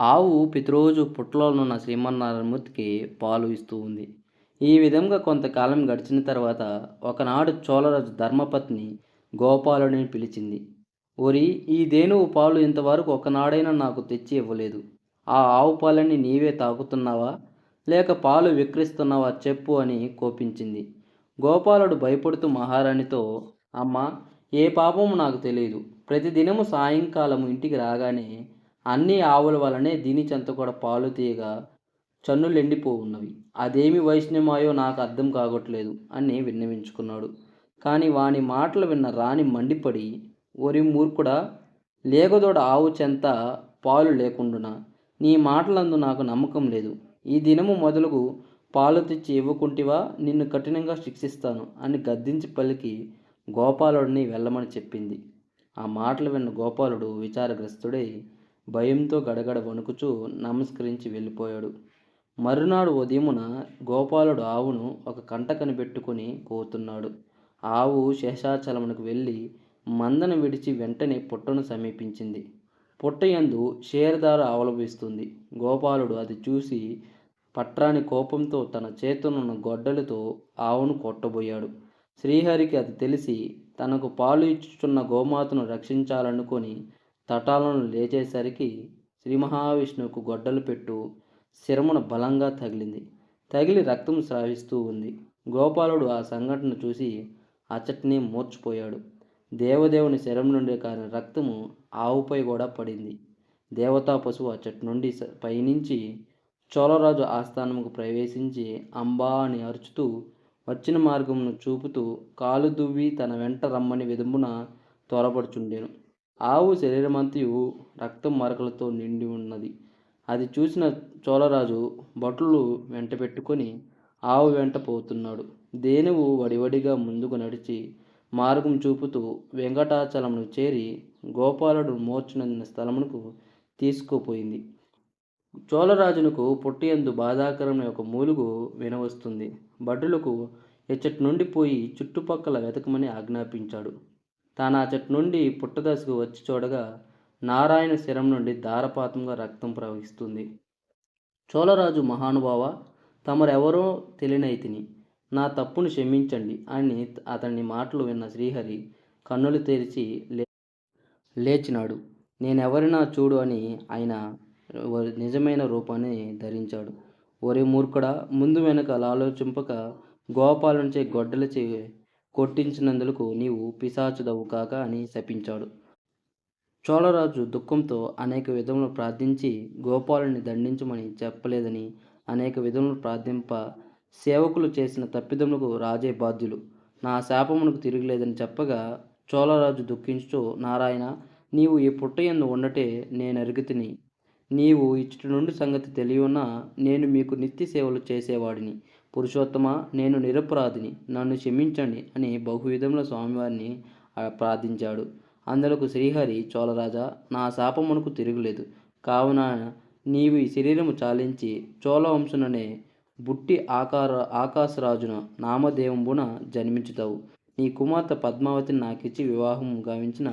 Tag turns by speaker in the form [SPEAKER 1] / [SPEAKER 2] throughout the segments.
[SPEAKER 1] ఆవు ప్రతిరోజు పుట్టలోనున్న శ్రీమన్నారాయణమూర్తికి పాలు ఇస్తూ ఉంది. ఈ విధంగా కొంతకాలం గడిచిన తర్వాత ఒకనాడు చోళరాజు ధర్మపత్ని గోపాలుడిని పిలిచింది. ఓరి ఈ దేనువు పాలు ఇంతవరకు ఒకనాడైనా నాకు తెచ్చి ఇవ్వలేదు. ఆ ఆవు పాలని నీవే తాగుతున్నావా? లేక పాలు విక్రిస్తున్నావా చెప్పు అని కోపించింది. గోపాలుడు భయపడుతూ మహారాణితో అమ్మ ఏ పాపము నాకు తెలియదు ప్రతిదినము సాయంకాలం ఇంటికి రాగానే అన్ని ఆవుల వలనే దీని చెంత కూడా పాలు తీయగా చన్నులు ఎండిపో ఉన్నవి అదేమి వైష్ణమాయో నాకు అర్థం కాగట్లేదు అని విన్నవించుకున్నాడు. కానీ వాని మాటలు విన్న రాణి మండిపడి ఒరి మూర్ఖుడా లేగదోడ ఆవు చెంత పాలు లేకుండునా? నీ మాటలందు నాకు నమ్మకం లేదు. ఈ దినము మొదలుగు పాలు తెచ్చి ఇవ్వకుంటివా? నిన్ను కఠినంగా శిక్షిస్తాను అని గద్దించి పలికి గోపాలుడిని వెళ్ళమని చెప్పింది. ఆ మాటలు విన్న గోపాలుడు విచారగ్రస్తుడై భయంతో గడగడ వణుకుచూ నమస్కరించి వెళ్ళిపోయాడు. మరునాడు ఉదయమున గోపాలుడు ఆవును ఒక కంట కనిపెట్టుకుని కోతున్నాడు. ఆవు శేషాచలమునకు వెళ్ళి మందను విడిచి వెంటనే పుట్టను సమీపించింది. పుట్టయందు షేర్దార అవలంబిస్తుంది. గోపాలుడు అది చూసి పట్రాని కోపంతో తన చేతునున్న గొడ్డలతో ఆవును కొట్టబోయాడు. శ్రీహరికి అది తెలిసి తనకు పాలు ఇచ్చుచున్న గోమాతను రక్షించాలనుకొని తటాలను లేచేసరికి శ్రీ మహావిష్ణువుకు గొడ్డలు పెట్టు శిరమున బలంగా తగిలింది. తగిలి రక్తం స్రావిస్తూ ఉంది. గోపాలుడు ఆ సంఘటన చూసి అచ్చటిని మూర్చిపోయాడు దేవదేవుని శరం నుండి కాని రక్తము ఆవుపై కూడా పడింది. దేవతా పశువు అచ్చటి నుండి పయనించి చోళరాజు ఆస్థానముకు ప్రవేశించి అంబా అని అరుచుతూ వచ్చిన మార్గమును చూపుతూ కాలు దువ్వి తన వెంట రమ్మని విధమున త్వరపడుచుండెను. ఆవు శరీరమంతయు రక్తం మరకలతో నిండి ఉన్నది. అది చూసిన చోళరాజు భటులు వెంట పెట్టుకొని ఆవు వెంట పోతున్నాడు. దేనువు వడివడిగా ముందుకు నడిచి మార్గం చూపుతూ వెంకటాచలమును చేరి గోపాలుడు మోర్చునందిన స్థలమునకు తీసుకుపోయింది. చోళరాజునకు పుట్టియందు బాధాకరమైన ఒక మూలుగు వినవస్తుంది. భటులకు ఎచ్చటి నుండి పోయి చుట్టుపక్కల వెతకమని ఆజ్ఞాపించాడు. తాను ఆ చెట్టు నుండి పుట్టదశకు వచ్చి చూడగా నారాయణ శిరం నుండి ధారపాతంగా రక్తం ప్రవహిస్తుంది. చోళరాజు మహానుభావ తమరెవరో తెలియనైతిని నా తప్పును క్షమించండి. అని అతని మాటలు విన్న శ్రీహరి కన్నులు తెరిచి లే లేచినాడు. నేనెవరినా చూడు అని ఆయన నిజమైన రూపాన్ని ధరించాడు. ఒరే మూర్ఖుడా ముందు వెనక ఆలోచింపక గోపాలంచే గొడ్డలచే కొట్టించినందులకు నీవు పిశాచుదవు కాక అని శపించాడు. చోళరాజు దుఃఖంతో అనేక విధములు ప్రార్థించి గోపాలుని దండించమని చెప్పలేదని అనేక విధములు ప్రార్థింప సేవకులు చేసిన తప్పిదములకు రాజే బాధ్యులు. నా శాపమునకు తిరగలేదని చెప్పగా చోళరాజు దుఃఖించుతూ నారాయణ నీవు ఈ పుట్టయందు ఉండటే నేను అరుగుతిని నీవు ఇచ్చటి నుండి సంగతి తెలియన్నా నేను మీకు నిత్య సేవలు చేసేవాడిని. పురుషోత్తమ నేను నిరపరాధిని నన్ను క్షమించండి అని బహువిధముల స్వామివారిని ప్రార్థించాడు. అందులకు శ్రీహరి చోళరాజా నా శాపమునకు తిరుగులేదు. కావున నీవు ఈ శరీరము చాలించి చోళవంశుననే బుట్టి ఆకార ఆకాశరాజున నామదేవంబున జన్మించుతావు. నీ కుమార్తె పద్మావతిని నాకిచ్చి వివాహం గావించిన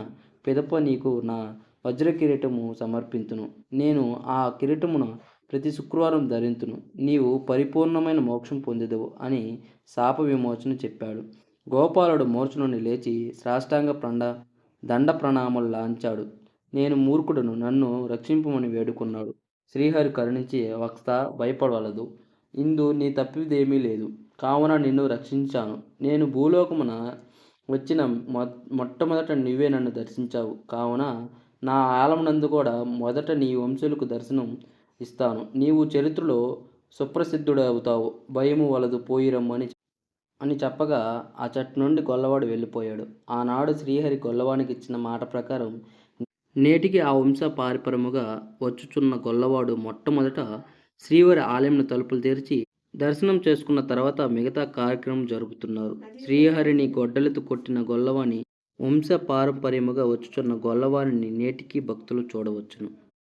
[SPEAKER 1] పిదప నీకు నా వజ్ర కిరీటము సమర్పింతును. నేను ఆ కిరీటమును ప్రతి శుక్రవారం ధరింతును. నీవు పరిపూర్ణమైన మోక్షం పొందెదవు అని శాప విమోచన చెప్పాడు. గోపాలుడు మోర్చు నుండి లేచి సాష్టాంగ ప్రండ దండ ప్రణామాలు లాంచాడు. నేను మూర్ఖుడును నన్ను రక్షింపమని వేడుకున్నాడు. శ్రీహరి కరుణించి వక్త భయపడవలదు. ఇందు నీ తప్పిదేమీ లేదు. కావున నిన్ను రక్షించాను. నేను భూలోకమున వచ్చిన మొ మొట్టమొదట నీవే నన్ను దర్శించావు. కావున నా ఆలమునందు కూడా మొదట నీ వంశులకు దర్శనం ఇస్తాను. నీవు చరిత్రలో సుప్రసిద్ధుడవుతావు. భయము వలదు పోయిరమ్మని అని చెప్పగా ఆ చెట్టు నుండి గొల్లవాడు వెళ్ళిపోయాడు. ఆనాడు శ్రీహరి గొల్లవానికి ఇచ్చిన మాట ప్రకారం నేటికి ఆ వంశ పారిపరముగా వచ్చుచున్న గొల్లవాడు మొట్టమొదట శ్రీవారి ఆలయంను తలుపులు తెరిచి దర్శనం చేసుకున్న తర్వాత మిగతా కార్యక్రమం జరుపుతున్నారు. శ్రీహరిని గొడ్డలతో కొట్టిన గొల్లవాని వంశ పారంపర్యముగా వచ్చుచున్న గొల్లవారిని నేటికి భక్తులు చూడవచ్చును.